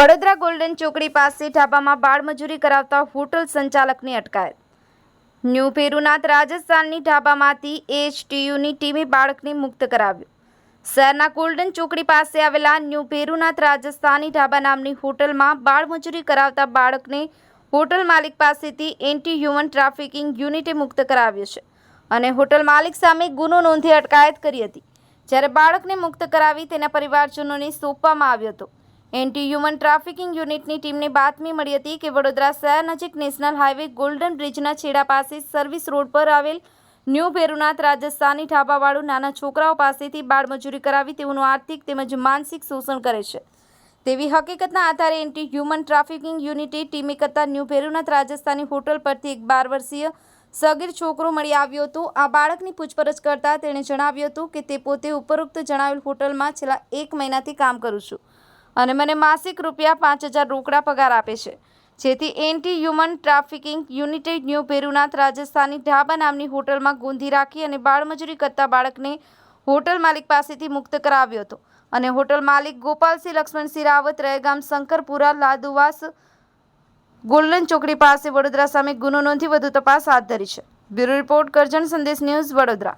Vadodara golden ચોકડી પાસે ઢાબામાં બાળમજૂરી કરાવતા હોટલ સંચાલકની અટકાયત. ન્યૂ પેરુનાથ રાજસ્થાનની ઢાબામાંથી એચટીયુની ટીમે બાળકને મુક્ત કરાવ્યું. શહેરના ગોલ્ડન ચોકડી પાસે આવેલા ન્યૂ પેરુનાથ રાજસ્થાની ઢાબા નામની હોટલમાં બાળમજૂરી કરાવતા બાળકને હોટલ માલિક પાસેથી એન્ટી હ્યુમન ટ્રાફિકિંગ યુનિટે મુક્ત કરાવ્યો છે અને હોટલ માલિક સામે ગુનો નોંધી અટકાયત કરી હતી. જ્યારે બાળકને મુક્ત કરાવી તેના પરિવારજનોને સોંપવામાં આવ્યો હતો. એન્ટી હ્યુમન ટ્રાફિકિંગ યુનિટની ટીમને બાતમી મળી હતી કે વડોદરા શહેર નજીક નેશનલ હાઈવે ગોલ્ડન બ્રિજના છેડા પાસે સર્વિસ રોડ પર આવેલ ન્યૂ ભેરુનાથ રાજસ્થાની ઢાબાવાળું નાના છોકરાઓ પાસેથી બાળમજૂરી કરાવી તેઓનું આર્થિક તેમજ માનસિક શોષણ કરે છે. તેવી હકીકતના આધારે એન્ટી હ્યુમન ટ્રાફિકિંગ યુનિટે ટીમે કરતા ન્યૂ ભેરુનાથ રાજસ્થાની હોટલ પરથી એક બાર વર્ષીય સગીર છોકરો મળી આવ્યો હતો. આ બાળકની પૂછપરછ કરતાં તેણે જણાવ્યું હતું કે તે પોતે ઉપરોક્ત જણાવેલ હોટલમાં છેલ્લા એક મહિનાથી કામ કરું છું. અને મને માસિક રૂપિયા પાંચ હજાર રોકડા પગાર આપે છે. જેથી anti human trafficking united new Bherunath Rajasthani dhaba નામની હોટલમાં ગોંધી રાખી અને બાળમજૂરી કરતા બાળકને હોટલ માલિક પાસેથી મુક્ત કરાવ્યો હતો. અને હોટલ માલિક ગોપાલસિંહ લક્ષ્મણસિંહ રાવત, રહેગામ શંકરપુરા, લાદુવાસ, ગોલ્ડન ચોકડી પાસે વડોદરા સામે ગુનો નોંધી વધુ તપાસ હાથ ધરી છે. બ્યુરો રિપોર્ટ કરજણ સંદેશ ન્યૂઝ વડોદરા.